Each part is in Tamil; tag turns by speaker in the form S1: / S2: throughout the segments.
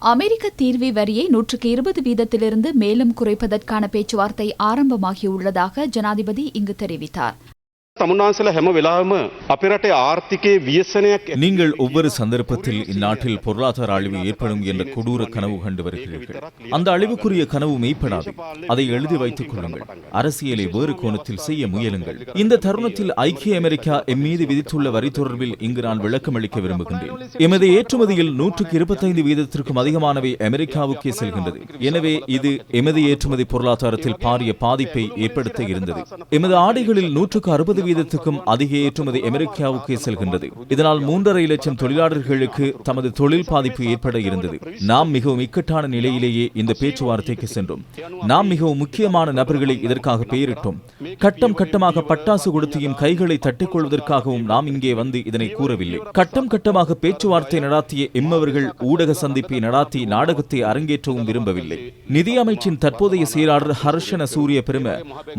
S1: அமெரிக்க தீர்வி வரியை நூற்றுக்கு இருபது வீதத்திலிருந்து மேலும் குறைப்பதற்கான பேச்சுவார்த்தை ஆரம்பமாகியுள்ளதாக ஜனாதிபதி இங்கு தெரிவித்தார்.
S2: நீங்கள் ஒவ்வொரு சந்தர்ப்பத்தில் இந்நாட்டில் பொருளாதார அழிவு ஏற்படும் என்ற கொடூர கனவு கண்டு வருகிறீர்கள். அந்த அழிவுக்குரிய கனவு மெய்ப்படாது. அதை எழுதி வைத்துக் கொள்ளுங்கள். அரசியலை வேறு கோணத்தில் செய்ய முயலுங்கள். இந்த தருணத்தில் ஐக்கிய அமெரிக்கா எம் மீது விதித்துள்ள வரி தொடர்பில் இங்கு நான் விளக்கம் அளிக்க விரும்புகின்றேன். எமது ஏற்றுமதியில் நூற்றுக்கு இருபத்தைந்து வீதத்திற்கும் அதிகமானவை அமெரிக்காவுக்கே செல்கின்றது. எனவே இது எமது ஏற்றுமதி பொருளாதாரத்தில் பாரிய பாதிப்பை ஏற்படுத்த இருந்தது. எமது ஆடைகளில் நூற்றுக்கு அறுபது சதவீதத்துக்கும் அதிக ஏற்றுமதி அமெரிக்காவுக்கு செல்கின்றது. இதனால் மூன்றரை லட்சம் தொழிலாளர்களுக்கு தமது தொழில் பாதிப்பு ஏற்பட இருந்தது. நாம் மிகவும் இக்கட்டான நிலையிலேயே இந்த பேச்சுவார்த்தைக்கு சென்றோம். நாம் மிகவும் முக்கியமான நபர்களை இதற்காக பெயரிட்டோம். கட்டம் கட்டமாக பட்டாசு கொடுத்தியும் கைகளை தட்டிக்கொள்வதற்காகவும் நாம் இங்கே வந்து இதனை கூறவில்லை. கட்டம் கட்டமாக பேச்சுவார்த்தை நடாத்திய எம்மவர்கள் ஊடக சந்திப்பை நடாத்தி நாடகத்தை அரங்கேற்றவும் விரும்பவில்லை. நிதி அமைச்சின் தற்போதைய செயலாளர் ஹர்ஷன சூரிய பெரும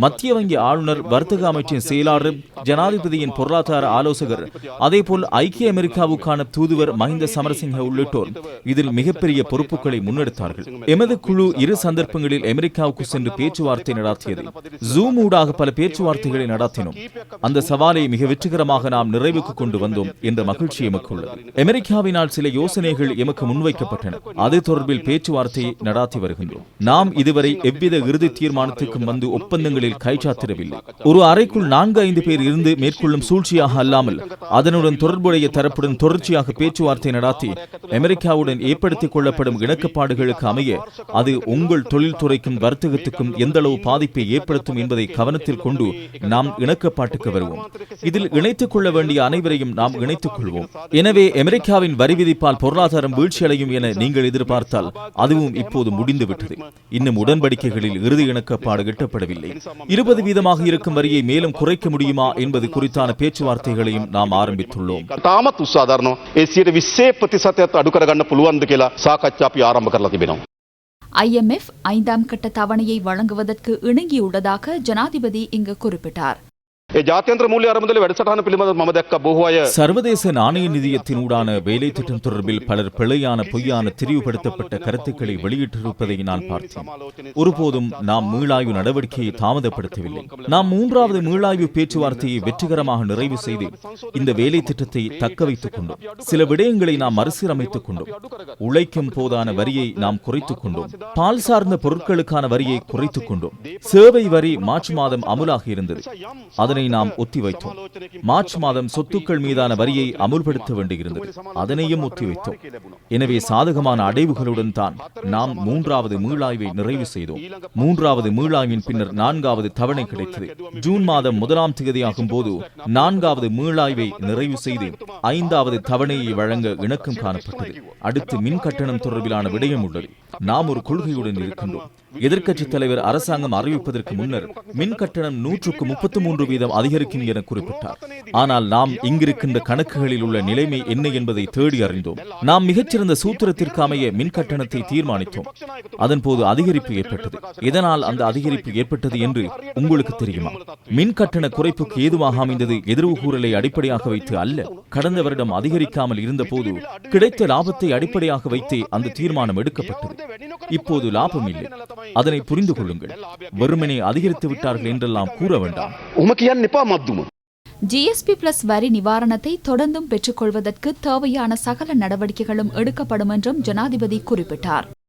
S2: மத்திய வங்கி ஆளுநர் வர்த்தக அமைச்சின் செயலாளர் ஜனாதிபதியின் பொருளாதார ஆலோசகர் அதேபோல் ஐக்கிய அமெரிக்காவுக்கான தூதுவர் மஹிந்த சமரசிங்க உள்ளிட்டோர் இதில் மிகப்பெரிய பொறுப்புகளை முன்னெடுத்தார்கள். எமது குழு இரு சந்தர்ப்பங்களில் அமெரிக்காவுக்கு சென்று பேச்சுவார்த்தை நடாத்தியது. ஜூம் ஊடாக பல பேச்சுவார்த்தைகளை நடத்தினோம். அந்த சவாலை மிக வெற்றிகரமாக நாம் நிறைவுக்கு கொண்டு வந்தோம் என்ற மகிழ்ச்சி எமக்கு உள்ளது. அமெரிக்காவினால் சில யோசனைகள் எமக்கு முன்வைக்கப்பட்டன. அது தொடர்பில் பேச்சுவார்த்தையை நடாத்தி வருகின்றோம். நாம் இதுவரை எவ்வித இறுதி தீர்மானத்துக்கும் வந்து ஒப்பந்தங்களில் கைச்சாத்திடவில்லை. ஒரு அறைக்குள் நான்கு ஐந்து பேர் இருந்து மேற்கொள்ளும் சூழ்ச்சியாக அல்லாமல் அதனுடன் தொடர்புடைய தரப்புடன் தொடர்ச்சியாக பேச்சுவார்த்தை நடாத்தி அமெரிக்காவுடன் ஏற்படுத்திக் கொள்ளப்படும் இணக்கப்பாடுகளுக்கு அமைய அது உங்கள் தொழில்துறைக்கும் வர்த்தகத்துக்கும் எந்தளவு பாதிப்பை ஏற்படுத்தும் என்பதை கவனத்தில் கொண்டு நாம் இணக்கப்பாட்டுக்கு வருவோம். இதில் இணைத்துக் கொள்ள வேண்டிய அனைவரையும் நாம் இணைத்துக் கொள்வோம். எனவே அமெரிக்காவின் வரி விதிப்பால் பொருளாதாரம் வீழ்ச்சியடையும் என நீங்கள் எதிர்பார்த்தால் அதுவும் இப்போது முடிந்துவிட்டது. இன்னும் உடன்படிக்கைகளில் இறுதி இணக்கப்பாடு எட்டப்படவில்லை. இருபது வீதமாக இருக்கும் வரியை மேலும் குறைக்க முடியுமா முடியுமா என்பது குறித்தான பேச்சுவார்த்தைகளையும் நாம் ஆரம்பித்துள்ளோம்.
S3: தாமத் உசாதாரணம் ஏசியர் விசே பிரதிசதத்தை அடுக்கரகண்ண புலுவந்து கேலா சாக்கச்சாப்பி ஆரம்ப கரலா திபினோம்
S1: ஐஎம்எஃப் ஐந்தாம் கட்ட தவணையை வழங்குவதற்கு இணங்கியுள்ளதாக ஜனாதிபதி இங்கு குறிப்பிட்டார்.
S3: ජාත්‍යන්ත්‍ර මූල්‍ය අරමුදල වැඩසටහන පිළිබඳව මම දැක්ක බොහෝ අය
S2: சர்வதேச நாணய நிதியத்தினூடான வேலை திட்டம் தொடர்பில் பலர் பிழையான பொய்யான தெரிவுபடுத்தப்பட்ட கருத்துக்களை வெளியிட்டிருப்பதை நான் பார்த்தேன் ஒருபோதும் நாம் மீளாய்வு நடவடிக்கையை தாமதப்படுத்தவில்லை நாம் மூன்றாவது மீளாய்வு பேச்சுவார்த்தையை வெற்றிகரமாக நிறைவு செய்து இந்த வேலை திட்டத்தை தக்க வைத்துக் கொண்டோம் சில விடயங்களை நாம் மறுசீரமைத்துக் கொண்டோம் உழைக்கும் போதான வரியை நாம் குறைத்துக் கொண்டோம் பால் சார்ந்த பொருட்களுக்கான வரியை குறைத்துக் கொண்டோம் சேவை வரி மார்ச் மாதம் அமுலாக இருந்தது அதனை நாம் ஒத்திவைத்தோம். மார்ச் மாதம் சொத்துக்கள் மீதான வரியை அமுல்படுத்த வேண்டியிருந்தது. அதனையும் ஒத்திவைத்தோம். எனவே சாதகமான அடைவுகளுடன் தான் நாம் மூன்றாவது மீளாய்வை நிறைவு செய்தோம். மூன்றாவது மீளாய்வின் பின்னர் நான்காவது தவணை கிடைத்தது. ஜூன் மாதம் முதலாம் தேதியாகும் போது நான்காவது மீளாய்வை நிறைவு செய்து ஐந்தாவது தவணையை வழங்க இணக்கம் காணப்பட்டது. அடுத்து மின் கட்டணம் தொடர்பிலான விடயம் உள்ளது. நாம் ஒரு கொள்கையுடன் இருக்கின்றோம். எதிர்க்கட்சித் தலைவர் அரசாங்கம் அறிவிப்பதற்கு முன்னர் மின் கட்டணம் நூற்றுக்கு முப்பத்தி மூன்று வீதம் சதவீதம் அதிகரிக்கும் என குறிப்பிட்டார். ஆனால் நாம் இங்கிருக்கின்ற கணக்குகளில் உள்ள நிலைமை என்ன என்பதை தேடி அறிந்தோம். நாம் மிகச்சிறந்த சூத்திரத்திற்கு அமைய மின் கட்டணத்தை தீர்மானித்தோம். அதன் போது அதிகரிப்பு ஏற்பட்டது. இதனால் அந்த அதிகரிப்பு ஏற்பட்டது என்று உங்களுக்கு தெரியுமா? மின் கட்டண குறைப்புக்கு ஏதுவாக அமைந்தது எதிர்வு கூறலை அடிப்படையாக வைத்து அல்ல. கடந்த வருடம் அதிகரிக்காமல் இருந்தபோது கிடைத்த லாபத்தை அடிப்படையாக வைத்தே அந்த தீர்மானம் எடுக்கப்பட்டது. இப்போது லாபம் இல்லை. அதனை புரிந்து கொள்ளுங்கள். வெறுமனே அதிகரித்து விட்டார்கள் என்றெல்லாம் கூற வேண்டாம்.
S3: கண்டிப்பாக மாற்றுவோம்
S1: ஜிஎஸ்பி பிளஸ் வரி நிவாரணத்தை தொடர்ந்தும் பெற்றுக்கொள்வதற்கு தேவையான சகல நடவடிக்கைகளும் எடுக்கப்படும் என்றும் ஜனாதிபதி குறிப்பிட்டார்.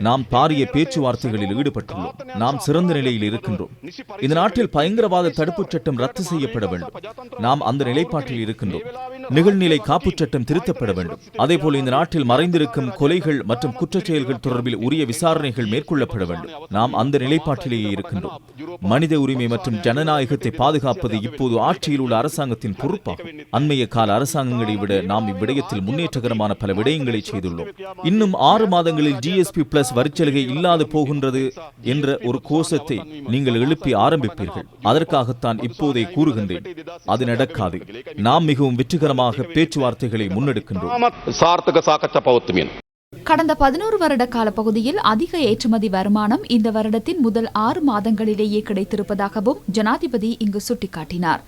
S2: நாம் பாரிய பேச்சுவார்த்தைகளில் ஈடுபட்டுள்ளோம். நாம் சிறந்த நிலையில் இருக்கின்றோம். இந்த நாட்டில் பயங்கரவாத தடுப்புச் சட்டம் ரத்து செய்யப்பட வேண்டும். நாம் அந்த நிலைப்பாட்டில் இருக்கின்றோம். நிகழ்நிலை காப்புச் சட்டம் திருத்தப்பட வேண்டும். அதேபோல் இந்த நாட்டில் மறைந்திருக்கும் கொலைகள் மற்றும் குற்றச் செயல்கள் தொடர்பில் உரிய விசாரணைகள் மேற்கொள்ளப்பட வேண்டும். நாம் அந்த நிலைப்பாட்டிலேயே இருக்கின்றோம். மனித உரிமை மற்றும் ஜனநாயகத்தை பாதுகாப்பது இப்போது ஆட்சியில் உள்ள அரசாங்கத்தின் பொறுப்பாகும். அண்மைய கால அரசாங்கங்களை விட நாம் இவ்விடயத்தில் முன்னேற்றகரமான பல விடயங்களை செய்துள்ளோம். இன்னும் ஆறு மாதங்களில் ஜிஎஸ்பி பிளஸ் வரிச்சலுகை இல்லாது போகின்றது என்ற ஒரு கோஷத்தை நீங்கள் எழுப்பி ஆரம்பிப்பீர்கள். அதற்காகத்தான் இப்போதே கூறுகின்றேன். அது நடக்காது. நாம் மிகவும் வெற்றிகரமாக தீவிரமாக பேச்சுவார்த்தைகளை முன்னெடுக்கின்றோம்.
S1: கடந்த பதினோரு வருட காலப்பகுதியில் அதிக ஏற்றுமதி வருமானம் இந்த வருடத்தின் முதல் ஆறு மாதங்களிலேயே கிடைத்திருப்பதாகவும் ஜனாதிபதி இங்கு சுட்டிக்காட்டினார்.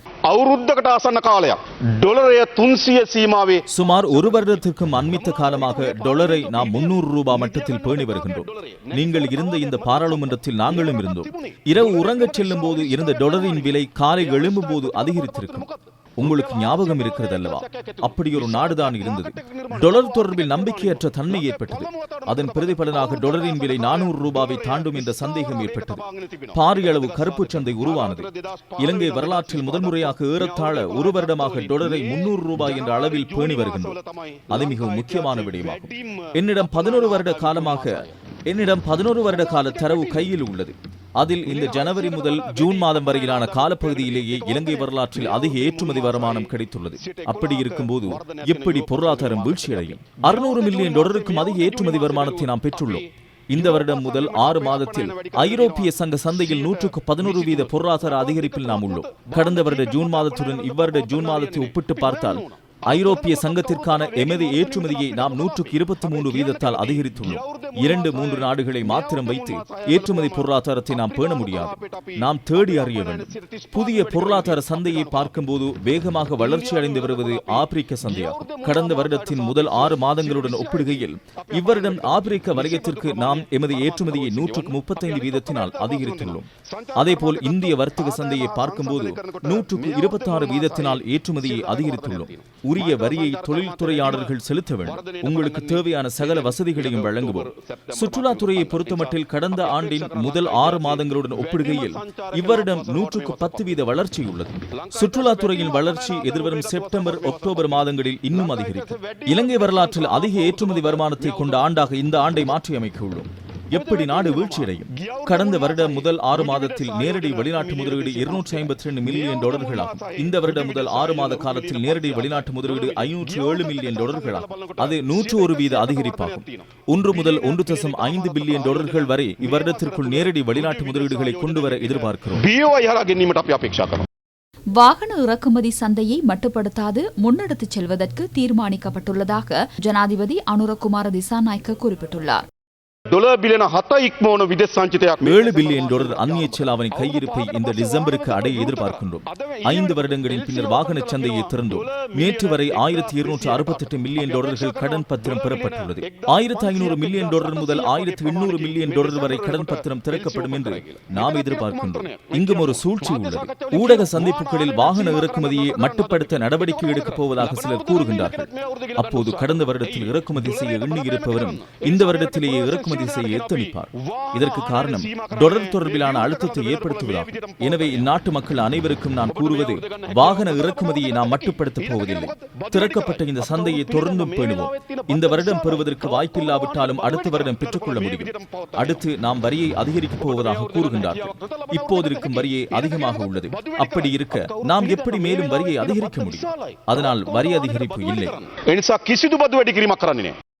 S2: சுமார் ஒரு வருடத்திற்கும் அண்மித்த காலமாக டொலரை நாம் முன்னூறு ரூபாய் மட்டத்தில் பேணி வருகின்றோம். நீங்கள் இருந்த இந்த பாராளுமன்றத்தில் நாங்களும் இருந்தோம். இரவு உறங்கச் செல்லும் போது இருந்த டொலரின் விலை காலை எழும்பும் போது அதிகரித்திருக்கும். உங்களுக்கு ஞாபகம் இருக்கிறது அல்லவா அப்படி ஒரு நாடுதான் இருந்தது. டொலர் தொடர்பில் நம்பிக்கையற்ற தன்மை ஏற்பட்டது. அதன் பிரதிபலனாக டொலரின் விலை நானூறு ரூபாவை தாண்டும் என்ற சந்தேகம் ஏற்பட்டது. பாரிய அளவு கருப்பு சந்தை உருவானது. இலங்கை வரலாற்றில் முதன்முறையாக ஏறத்தாழ ஒரு வருடமாக டொலரை முன்னூறு ரூபாய் என்ற அளவில் பேணி வருகின்றோம். அது மிகவும் முக்கியமான விடயமாகும். என்னிடம் பதினோரு வருட காலமாக என்னிடம் பதினோரு வருட கால தரவு கையில் உள்ளது. அதில் இந்த ஜனவரி முதல் ஜூன் மாதம் வரையிலான காலப்பகுதியிலேயே இலங்கை வரலாற்றில் அதிக ஏற்றுமதி வருமானம் கிடைத்துள்ளது. அப்படி இருக்கும்போது எப்படி பொருளாதாரம் வீழ்ச்சியடையும்? அறுநூறு மில்லியன் டாலருக்கும் அதிக ஏற்றுமதி வருமானத்தை நாம் பெற்றுள்ளோம். இந்த வருடம் முதல் ஆறு மாதத்தில் ஐரோப்பிய சங்க சந்தையில் நூற்றுக்கு பதினோரு வீத பொருளாதார அதிகரிப்பில் நாம் உள்ளோம். கடந்த வருட ஜூன் மாதத்துடன் இவ்வருட ஜூன் மாதத்தை ஒப்பிட்டு பார்த்தால் ஐரோப்பிய சங்கத்திற்கான எமது ஏற்றுமதியை நாம் நூற்றுக்கு இருபத்தி மூன்று வீதத்தால் அதிகரித்துள்ளோம். இரண்டு மூன்று நாடுகளை மாத்திரம் வைத்து ஏற்றுமதி பொருளாதாரத்தை நாம் பேண முடியாது. நாம் தேடி அறிய வேண்டும். புதிய பொருளாதார சந்தையை பார்க்கும்போது வேகமாக வளர்ச்சி அடைந்து வருவது ஆப்பிரிக்க சந்தையாகும். கடந்த வருடத்தின் முதல் ஆறு மாதங்களுடன் ஒப்பிடுகையில் இவ்வருடம் ஆப்பிரிக்க வலயத்திற்கு நாம் எமது ஏற்றுமதியை நூற்றுக்கு முப்பத்தைந்து வீதத்தினால் அதிகரித்துள்ளோம். அதேபோல் இந்திய வர்த்தக சந்தையை பார்க்கும்போது நூற்றுக்கு இருபத்தாறு வீதத்தினால் ஏற்றுமதியை அதிகரித்துள்ளோம். உரிய வரியை தொழில்துறையாளர்கள் செலுத்த வேண்டும். உங்களுக்கு தேவையான சகல வசதிகளையும் வழங்குவோம். சுற்றுலாத்துறையை பொறுத்தமட்டில் கடந்த ஆண்டின் முதல் ஆறு மாதங்களுடன் ஒப்பிடுகையில் இவ்வரிடம் நூற்றுக்கு பத்து வீத வளர்ச்சி உள்ளது. சுற்றுலாத்துறையின் வளர்ச்சி எதிர்வரும் செப்டம்பர் அக்டோபர் மாதங்களில் இன்னும் அதிகரிக்கும். இலங்கை வரலாற்றில் அதிக ஏற்றுமதி வருமானத்தை கொண்ட ஆண்டாக இந்த ஆண்டை மாற்றியமைக்க உள்ளோம். எப்படி நாடு வீழ்ச்சியடையும்? கடந்த வருட முதல் ஆறு மாதத்தில் நேரடி வெளிநாட்டு முதலீடு இருநூற்றி ஐம்பத்தி ரெண்டு மில்லியன் டாலர்களாகும். இந்த வருட முதல் ஆறு மாத காலத்தில் நேரடி வெளிநாட்டு முதலீடு ஐநூற்று ஏழு மில்லியன் டாலர்களாகும். அது நூற்று ஒரு வீத அதிகரிப்பாகும். ஒன்று முதல் ஒன்று தசம் ஐந்து பில்லியன் டாலர்கள் வரை இவ்வருடத்திற்குள் நேரடி வெளிநாட்டு முதலீடுகளை
S3: கொண்டு வர எதிர்பார்க்கிறோம்.
S1: வாகன இறக்குமதி சந்தையை மட்டுப்படுத்தாது முன்னெடுத்துச் செல்வதற்கு தீர்மானிக்கப்பட்டுள்ளதாக ஜனாதிபதி அனுரகுமார திசாநாயக்க குறிப்பிட்டுள்ளார்.
S3: ඩොල බිලෙන හත ඉක්මෝන විදෙස් සංචිතයක්
S2: ஏழு பில்லியன் டாலர் அந்நிய செலாவணி கையிருப்பை இந்த டிசம்பருக்கு அடைய எதிர்பார்க்கின்றோம் ஐந்து வருடங்களின் பின்னர் வாகன சந்தையை திறந்தோம் நேற்று வரை ஆயிரத்தி இருநூற்று அறுபத்தெட்டு மில்லியன் டாலர்கள் கடன் பத்திரம் பெறப்பட்டுள்ளது ஆயிரத்தி ஐநூறு மில்லியன் டாலர் முதல் ஆயிரத்தி எண்ணூறு மில்லியன் டாலர் வரை கடன் பத்திரம் திறக்கப்படும் என்று நாம் எதிர்பார்க்கின்றோம் இங்கும் ஒரு சூழ்ச்சி உள்ளது ஊடக சந்திப்புகளில் வாகன இறக்குமதியை மட்டுப்படுத்த நடவடிக்கை எடுக்கப் போவதாக சிலர் கூறுகின்றார்கள் அப்போது கடந்த வருடத்தில் இறக்குமதி செய்ய எண்ணியிருப்பவரும் இந்த வருடத்திலேயே இறக்குமதி செய்ய எத்தனிப்பார் இதற்கு காரணம் தொடர் தொடர்பிலான அழுத்தத்தை ஏற்படுத்துவதாகும் எனவே இந்நாட்டு மக்கள் அனைவருக்கும் நான் கூறுவது வாகன இறக்குமதியை நாம் மட்டுப்படுத்தப் போவதில்லை திறக்கப்பட்ட இந்த சந்தையை தொடர்ந்தும் பேணுவோம் இந்த வருடம் பெறுவதற்கு வாய்ப்பில்லாவிட்டாலும் அடுத்த வருடம் பெற்றுக்கொள்ள முடியும் அடுத்து நாம் வரியை அதிகரிக்கப் போவதாக கூறுகின்றார்கள் இப்போது இருக்கும் வரியை அதிகமாக உள்ளது அப்படி இருக்க நாம் எப்படி மேலும் வரியை அதிகரிக்க முடியும் அதனால் வரி அதிகரிப்பு இல்லை